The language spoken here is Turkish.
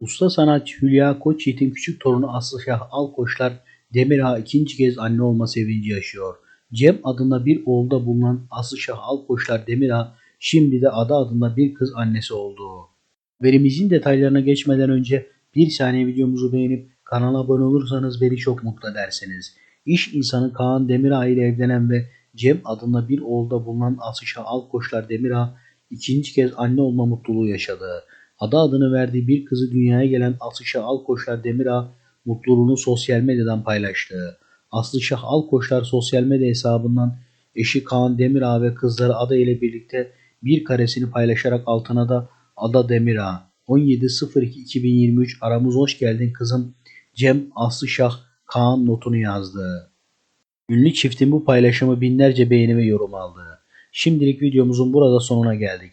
Usta sanatçı Hülya Koçyiğit'in küçük torunu Aslı Şah Alkoçlar Demirağ ikinci kez anne olma sevinci yaşıyor. Cem adında bir oğulda bulunan Aslı Şah Alkoçlar Demirağ şimdi de Ada adında bir kız annesi oldu. Verimizin detaylarına geçmeden önce bir saniye videomuzu beğenip kanala abone olursanız beni çok mutlu edersiniz. İş insanı Kaan Demirağ ile evlenen ve Cem adında bir oğulda bulunan Aslı Şah Alkoçlar Demirağ ikinci kez anne olma mutluluğu yaşadı. Ada adını verdiği bir kızı dünyaya gelen Aslışah Alkoçlar Demirağ mutluluğunu sosyal medyadan paylaştı. Aslışah Alkoçlar sosyal medya hesabından eşi Kaan Demirağ ve kızları Ada ile birlikte bir karesini paylaşarak altına da Ada Demirağ 17.02.2023 aramız hoş geldin kızım Cem Aslışah Kaan notunu yazdı. Ünlü çiftin bu paylaşımı binlerce beğeni ve yorum aldı. Şimdilik videomuzun burada sonuna geldik.